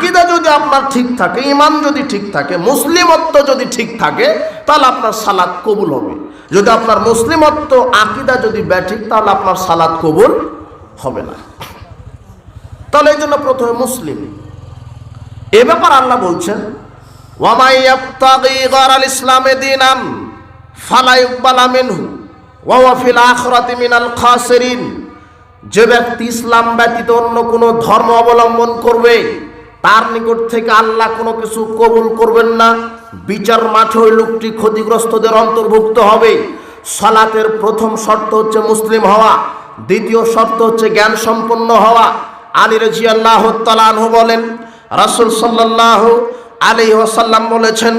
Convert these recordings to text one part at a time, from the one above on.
আকিদা যদি আপনার ঠিক থাকে ইমান যদি ঠিক থাকে, মুসলিমত্ব যদি ঠিক থাকে, তাহলে আপনার সালাদ কবুল হবে। যদি আপনার মুসলিমত্ব আকিদা যদি ব্যাঠিক, তাহলে আপনার সালাদ কবুল হবে না। তাহলে এই জন্য প্রথমে মুসলিম। এ ব্যাপার আল্লাহ বলছেন ইসলামে দিনান যে ব্যক্তি ইসলাম ব্যতীত অন্য কোনো ধর্ম অবলম্বন করবে তার নিকট থেকে আল্লাহ কোনো কিছু কবুল করবেন না। বিচার মাঠে ওই লোকটি ক্ষতিগ্রস্তদের অন্তর্ভুক্ত হবে। সালাতের প্রথম শর্ত হচ্ছে মুসলিম হওয়া। দ্বিতীয় শর্ত হচ্ছে জ্ঞান সম্পন্ন হওয়া। আলী রাজি আল্লাহ তালানহু বলেন, রাসুল সাল্লাহ আলী ওসাল্লাম বলেছেন,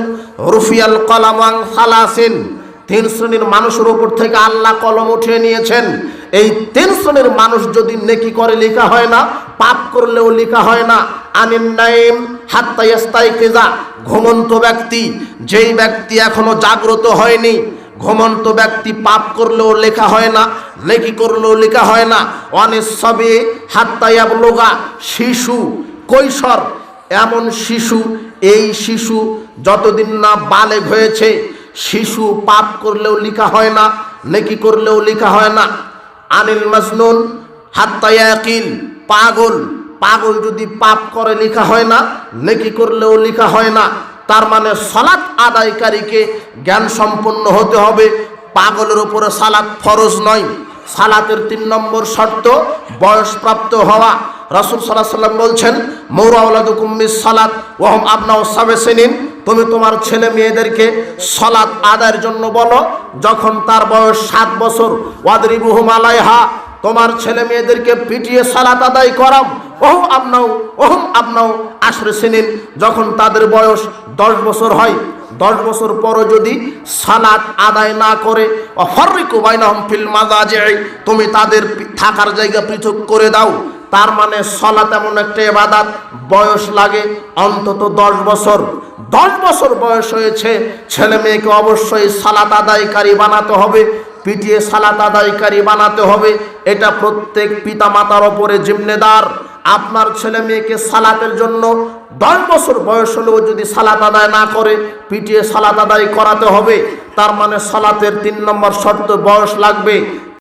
রুফিয়াল কলামাং সালাসিন। তিন শ্রেণির মানুষের উপর থেকে আল্লাহ কলম উঠিয়ে নিয়েছেন। এই তিন শ্রেণির মানুষ যদি নেকি করে লেখা হয় না, পাপ করলেও লেখা হয় না। আনিন নাইম হাত্তাইস্তাই কেজা ঘুমন্ত ব্যক্তি, যেই ব্যক্তি এখনও জাগ্রত হয়নি, ঘুমন্ত ব্যক্তি পাপ করলেও লেখা হয় না, নেকি করলেও লেখা হয় না। অনেক সবে হাত্তাইয়াব লোগা শিশু, কৈশোর, এমন শিশু, এই শিশু যতদিন না বালেগ হয়েছে, শিশু পাপ করলেও লেখা হয় না, নেকি করলেও লেখা হয় না। আনিল মাজনুন হাত্তায়াকিল পাগল পাগল যদি পাপ করে লেখা হয় না, নেকি করলেও লেখা হয় না। তার মানে সালাত আদায়কারীকে জ্ঞান সম্পন্ন হতে হবে। পাগলের উপরে সালাত ফরজ নয়। সালাতের তিন নম্বর শর্ত, বয়সপ্রাপ্ত হওয়া। রাসুল সাল্লাহ সাল্লাম বলছেন মৌরাউলাদুকুম্মিস সালাত ওহম আপনা ও সাবেসিনিন তুমি তোমার ছেলে মেয়েদেরকে সলাৎ আদায়ের জন্য বলো, যখন তার বয়স সাত বছর। ওয়াদরিবুহুম আলাইহা, তোমার ছেলে মেয়েদেরকে পিটিয়ে সালাত আদায় করাম ওহম আপনাও ওহম আপনাও আশ্রে সিনিন। যখন তাদের বয়স দশ বছর হয়, দশ বছর পরও যদি সালাত আদায় না করে অফরিকু বাইনাহম ফিল মাজাজে তুমি তাদের থাকার জায়গা পৃথক করে দাও। তার মানে সলাত এমন একটা এবাদাত বয়স লাগে অন্তত দশ বছর। দশ বছর বয়স হয়েছে, ছেলে মেয়েকে অবশ্যই সালাত আদায়কারী বানাতে হবে, পিটিয়ে সালাত আদায়কারী বানাতে হবে। এটা প্রত্যেক পিতা মাতার ওপরে জিম্মেদার। আপনার ছেলে মেয়েকে সালাতের জন্য দশ বছর বয়স হলেও যদি সালাত আদায় না করে, পিটিয়ে সালাত আদায় করাতে হবে, তার মানে সালাতের তিন নম্বর শর্ত বয়স লাগবে।